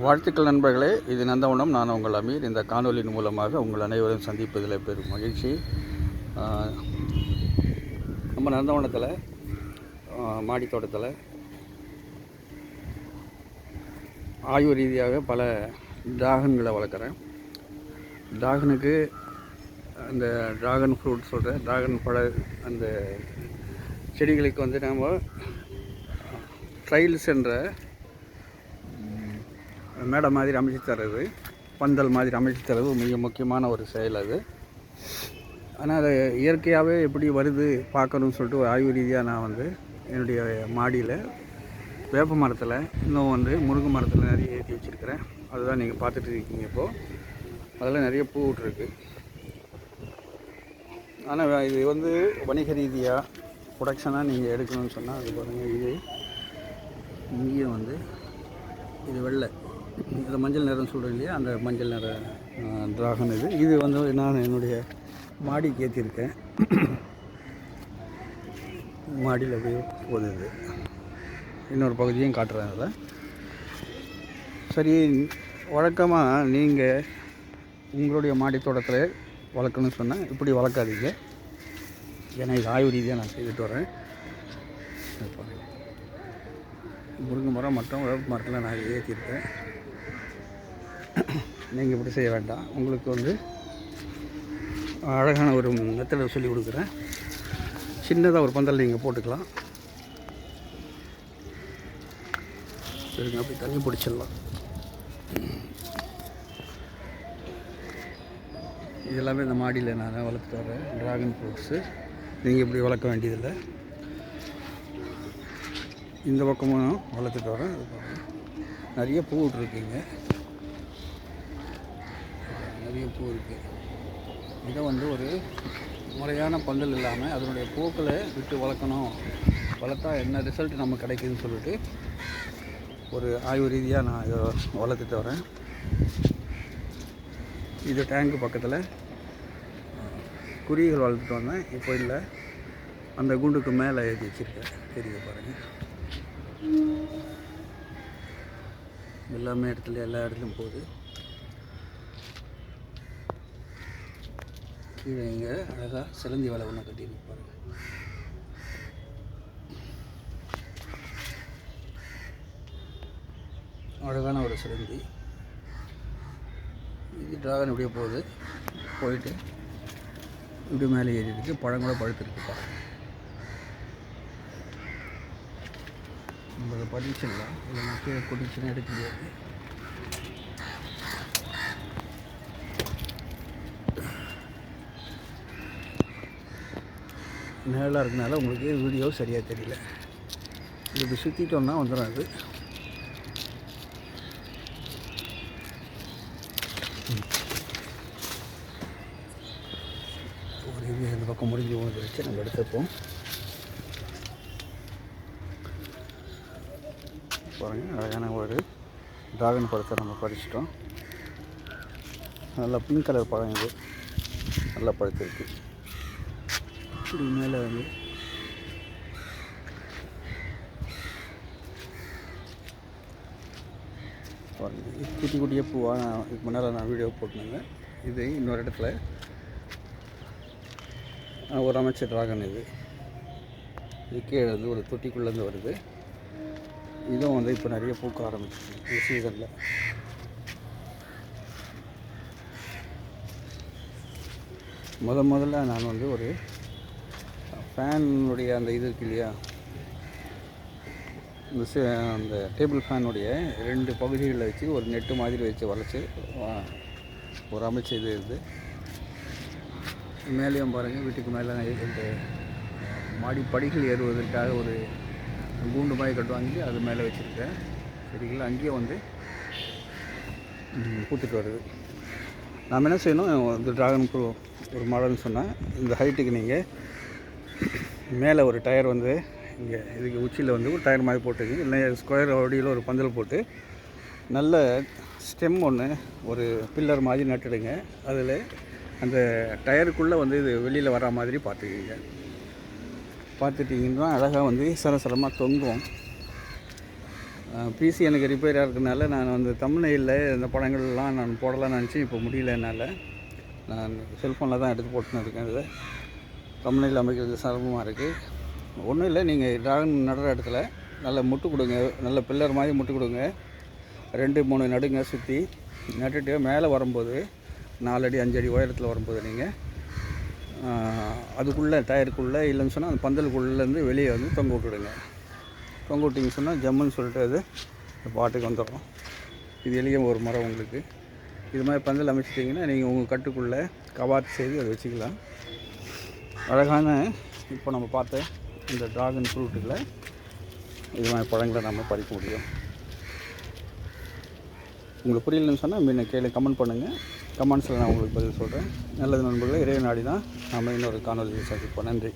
வாழ்த்துக்கள் நண்பர்களே இது நந்தவனம். நான் உங்கள் அமீர். இந்த காணொலியின் மூலமாக உங்கள் அனைவரும் சந்திப்பதில் பெரும் மகிழ்ச்சி. நம்ம நந்தவனத்தில் மாடித்தோட்டத்தில் ஆய்வு ரீதியாக பல டிராகன்களை வளர்க்குறேன். டிராகனுக்கு அந்த டிராகன் ஃப்ரூட் சொல்கிற டிராகன் பழ அந்த செடிகளுக்கு வந்து நாம் ட்ரைல்ஸ் என்ற மேடை மாதிரி அமைச்சு தர்றது பந்தல் மாதிரி அமைச்சு தர்றது மிக முக்கியமான ஒரு செயல் அது. ஆனால் அது இயற்கையாகவே எப்படி வருது பார்க்கணும்னு சொல்லிட்டு ஒரு ஆய்வு ரீதியாக நான் வந்து என்னுடைய மாடியில் வேப்ப மரத்தில் இன்னும் வந்து முருங்கை மரத்தில் நிறைய ஏற்றி வச்சுருக்கிறேன். அதுதான் நீங்கள் பார்த்துட்டு இருக்கீங்க இப்போது அதில் நிறைய பூ விட்ருக்கு ஆனால் இது வந்து வணிக ரீதியாக ப்ரொடக்ஷனாக நீங்கள் எடுக்கணும்னு சொன்னால் அது பாருங்கள் இது இங்கேயும் வந்து இது வெள்ளை. இந்த மஞ்சள் நிறம் சொல்கிறேன் இல்லையா? அந்த மஞ்சள் நிற டிராகன் இது. இது வந்து நான் என்னுடைய மாடிக்கு ஏற்றிருக்கேன் மாடியில் அப்படியே போகுது இன்னொரு பகுதியும் காட்டுறேன் அதில். சரி வழக்கமாக நீங்கள் உங்களுடைய மாடி தோட்டத்தில் வளர்க்கணும்னு சொன்னால் இப்படி வளர்க்காதீங்க. ஏன்னா இது ஆய்வு ரீதியாக நான் செய்துட்டு வரேன். முருங்கை மரம் மற்றும் வேப்ப மரத்தில் நான் ஏற்றிருக்கேன் நீங்கள் இப்படி செய்ய வேண்டாம். உங்களுக்கு வந்து அழகான ஒரு மெத்தடை சொல்லி கொடுக்குறேன். சின்னதாக ஒரு பந்தல் நீங்கள் போட்டுக்கலாம். சரிங்க அப்படி தண்ணி பிடிச்சிடலாம். இதெல்லாமே இந்த மாடியில் நான் வளர்த்துட்டு வரேன் ட்ராகன் ஃப்ரூட்ஸு நீங்கள் இப்படி வளர்க்க வேண்டியதில்லை. இந்த பக்கமும் வளர்த்துட்டு வரேன் நிறைய பூ விட்ருக்கீங்க நிறைய பூ இருக்குது இதை வந்து ஒரு முறையான பந்தல் இல்லாமல் அதனுடைய பூக்களை விட்டு வளர்க்கணும். வளர்த்தா என்ன ரிசல்ட் நமக்கு கிடைக்குதுன்னு சொல்லிட்டு ஒரு ஆய்வு ரீதியாக நான் இதை வளர்த்துட்டு வரேன். இது டேங்கு பக்கத்தில் குருவிகள் வளர்த்துட்டு வந்தேன். இப்போ இல்லை. அந்த குண்டுக்கு மேலே ஏற்றி வச்சுருக்கேன். தெரியுது பாருங்கள் எல்லாமே இடத்துல எல்லா இடத்துலையும் போகுது. கீழே இங்கே அழகாக சிலந்தி வலை ஒன்று கட்டியிருக்கு பாருங்க அழகான ஒரு சிலந்தி. இது டிராகன் இப்படியே போகுது போயிட்டு இப்படி மேலே ஏறி இருக்கு பழம் கூட பழுத்துருக்கு பாருங்க. நம்மளை படிச்சிடலாம் கீழே கொட்டிச்சுன்னா எடுக்க முடியாது. நிழலாக இருக்கனால உங்களுக்கு வீடியோ சரியாக தெரியல. இது இப்படி சுற்றிட்டோம்னா வந்துடும் அது. ஒரு இது இந்த பக்கம் முடிஞ்சு போனது வச்சு நம்ம எடுத்துப்போம். பாருங்கள் அழகான ஒரு டிராகன் பழத்தை நம்ம படிச்சிட்டோம் நல்லா பிங்க் கலர் பழம் இது. நல்லா பழுத்திருக்கு இப்படி மேலே வந்து. பாருங்கள் குட்டி குட்டியாக பூவாக நான் இதுக்கு முன்னால் நான் வீடியோ போட்டிருந்தேன். இது இன்னொரு இடத்துல. ஒரு அமைச்சர் டிராகன் இது. இது கீழே வந்து ஒரு தொட்டிக்குள்ளேருந்து வருது. இதுவும் வந்து இப்போ நிறைய பூக்க ஆரம்பிச்சிருக்கு இந்த சீசனில் முத முதல்ல நான் வந்து ஒரு ஃபேனுடைய அந்த இது இருக்கு இல்லையா? இந்த அந்த டேபிள் ஃபேனுடைய ரெண்டு பகுதிகளில் வச்சு ஒரு நெட்டு மாதிரி வச்சு வளைச்சி ஒரு அமைச்சு இது இருக்குது மேலேயும் பாருங்கள் வீட்டுக்கு மேலே இந்த மாடி படிகள் ஏறுவதற்காக ஒரு கூண்டு மாதிரி கட்டுவாங்க. அது மேலே வச்சுருக்கேன். செடிகள் அங்கேயே வந்து ம், பூத்துட்டு வருது. நாம் என்ன செய்யணும்? இந்த ட்ராகன் ஃப்ரூ ஒரு மாடல்னு சொன்னால் இந்த ஹைட்டுக்கு நீங்கள் மேலே ஒரு டயர் வந்து இங்கே இதுக்கு உச்சியில் வந்து ஒரு டயர் மாதிரி போட்டுருக்கு. இல்லை ஸ்கொயர் அடியில் ஒரு பந்தல் போட்டு நல்ல ஸ்டெம் ஒன்று ஒரு பில்லர் மாதிரி நட்டுடுங்க. அதில் அந்த டயருக்குள்ளே வந்து இது வெளியில் வர மாதிரி பார்த்துக்கிங்க. பார்த்துட்டிங்கன்னா அழகாக வந்து சரசரமாக தொங்கும். பிசி எனக்கு ரிப்பேராக இருக்கனால நான் வந்து தமிழ்நெல்ல இந்த படங்கள்லாம் நான் போடலாம்னு நினச்சி இப்போ முடியல என்னால். நான் செல்ஃபோனில் தான் எடுத்து போட்டுன்னு இருக்கேன் இதை கம்பெனியில் அமைக்கிறது சிரமமாக இருக்குது ஒன்றும் இல்லை நீங்கள் ட்ராகன் நடுற இடத்துல நல்ல முட்டு கொடுங்க நல்ல பில்லர் மாதிரி முட்டு கொடுங்க. ரெண்டு மூணு நடுங்க சுற்றி நட்டுட்டு மேலே வரும்போது நாலு அடி அஞ்சு உயரத்தில் வரும்போது நீங்கள் அதுக்குள்ளே டயருக்குள்ளே இல்லைன்னு சொன்னால் அந்த பந்தலுக்குள்ளேருந்து வெளியே வந்து தொங்க விட்டுடுங்க. தொங்க விட்டிங்க சொன்னால் ஜம்முன்னு சொல்லிட்டு அது பாட்டுக்கு வந்துடும் இது எளிய ஒரு மரம் உங்களுக்கு. இது மாதிரி பந்தல் அமைச்சிட்டிங்கன்னா நீங்கள் உங்கள் கட்டுக்குள்ளே கவாத் செய்து அதை வச்சுக்கலாம். அழகான இப்போ நம்ம பார்த்த இந்த ட்ராகன் ஃப்ரூட்டில் இது மாதிரி பழங்களை நம்ம பறிக்க முடியும். உங்களுக்கு புரியலன்னு சொன்னால் முன்ன கீழே கமெண்ட் பண்ணுங்கள் கமெண்ட்ஸில் நான் உங்களுக்கு பதில் சொல்கிறேன் நல்லது நண்பர்களே இறைவன் நாடி தான் நாம் இன்னொரு காணொலியில் சந்திப்போம். நன்றி.